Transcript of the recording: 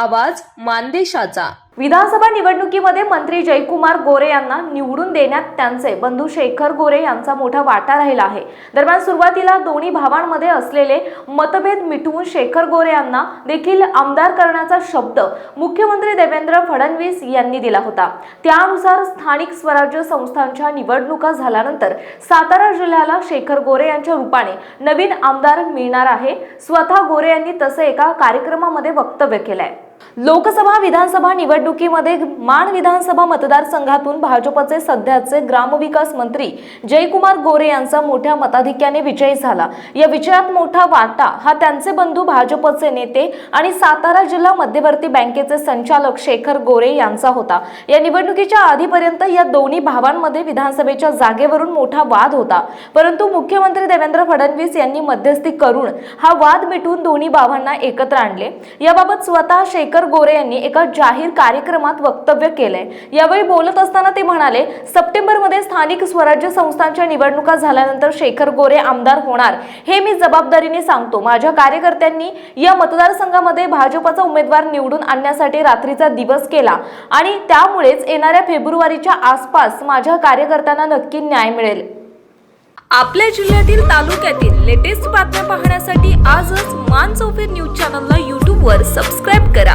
आवाज मानदेशाचा. विधानसभा निवडणुकीमध्ये मंत्री जयकुमार गोरे यांना निवडून देण्यात त्यांचे बंधू शेखर गोरे यांचा मोठा वाटा राहिला आहे. दरम्यान सुरुवातीला दोन्ही भावांमध्ये असलेले मतभेद मिटवून शेखर गोरे यांना देखील आमदार करण्याचा शब्द मुख्यमंत्री देवेंद्र फडणवीस यांनी दिला होता. त्यानुसार स्थानिक स्वराज्य संस्थांच्या निवडणुका झाल्यानंतर सातारा जिल्ह्याला शेखर गोरे यांच्या रूपाने नवीन आमदार मिळणार आहे. स्वतः गोरे यांनी तसे एका कार्यक्रमामध्ये वक्तव्य केलंय. लोकसभा विधानसभा निवडणुकीमध्ये मान विधानसभा मतदारसंघातून भाजपचे सध्याचे ग्रामविकास मंत्री जयकुमार गोरे यांचा मोठ्या मताधिक्याने विजय झाला. या विजयात मोठा वाटा हा त्यांचे बंधू भाजपचे नेते आणि सातारा जिल्हा मध्यवर्ती बँकेचे संचालक शेखर गोरे यांचा होता. या निवडणुकीच्या आधीपर्यंत या दोन्ही भावांमध्ये विधानसभेच्या जागेवरून मोठा वाद होता. परंतु मुख्यमंत्री देवेंद्र फडणवीस यांनी मध्यस्थी करून हा वाद मिटवून दोन्ही भावांना एकत्र आणले. याबाबत स्वतः शेखर गोरे यांनी एका जाहीर कार्यक्रमात वक्तव्य केलंय. यावेळी बोलत असताना ते म्हणाले सप्टेंबरमध्ये स्थानिक स्वराज्य संस्थांच्या निवडणुका झाल्यानंतर शेखर गोरे आमदार होणार. हे मी जबाबदारीने सांगतो. माझ्या कार्यकर्त्यांनी या मतदारसंघामध्ये भाजपचा उमेदवार निवडून आणण्यासाठी रात्रीचा दिवस केला आणि त्यामुळेच येणाऱ्या फेब्रुवारीच्या आसपास माझ्या कार्यकर्त्यांना नक्की न्याय मिळेल. आपल्या जिल्ह्यातील तालुक्यातील लेटेस्ट बातम्या पाहण्यासाठी आजच मान चौफेर न्यूज चॅनलला यूट्यूबवर सबस्क्राईब करा.